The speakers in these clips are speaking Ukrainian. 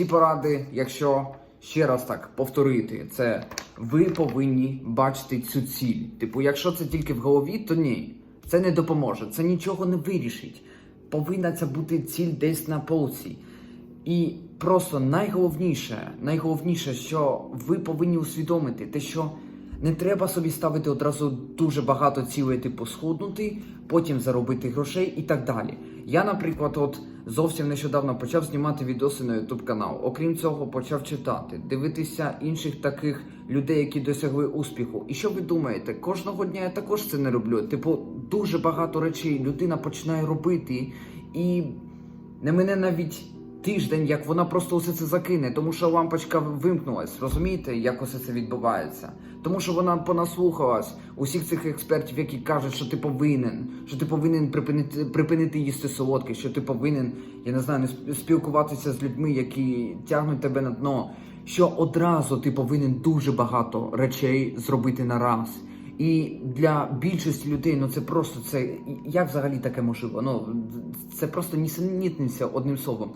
всі поради, якщо ще раз так повторити, це ви повинні бачити цю ціль. Типу, якщо це тільки в голові, то ні. Це не допоможе, це нічого не вирішить. Повинна це бути ціль десь на полці. І просто найголовніше, найголовніше, що ви повинні усвідомити, те, що не треба собі ставити одразу дуже багато цілей, типу схуднути, потім заробити грошей і так далі. Я, наприклад, от зовсім нещодавно почав знімати відоси на YouTube канал. Окрім цього, почав читати, дивитися інших таких людей, які досягли успіху. І що ви думаєте? Кожного дня я також це не роблю. Типу, дуже багато речей людина починає робити, і не мене навіть тиждень, як вона просто усе це закине, тому що лампочка вимкнулась. Розумієте, як усе це відбувається? Тому що вона понаслухалась усіх цих експертів, які кажуть, що ти повинен, що ти повинен припинити припинити їсти солодке, що ти повинен, я не знаю, не сп- спілкуватися з людьми, які тягнуть тебе на дно. Що одразу ти повинен дуже багато речей зробити на раз. І для більшості людей, ну це просто це як взагалі таке можливо? Ну це просто нісенітниця одним словом.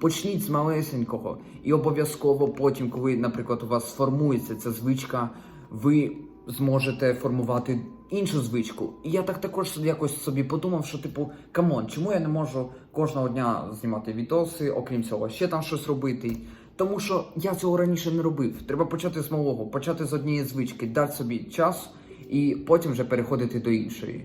Почніть з малесенького, і обов'язково потім, коли, наприклад, у вас сформується ця звичка, ви зможете формувати іншу звичку. І я так також якось собі подумав, що типу, камон, чому я не можу кожного дня знімати відоси, окрім цього, ще там щось робити. Тому що я цього раніше не робив. Треба почати з малого, почати з однієї звички, дати собі час і потім вже переходити до іншої.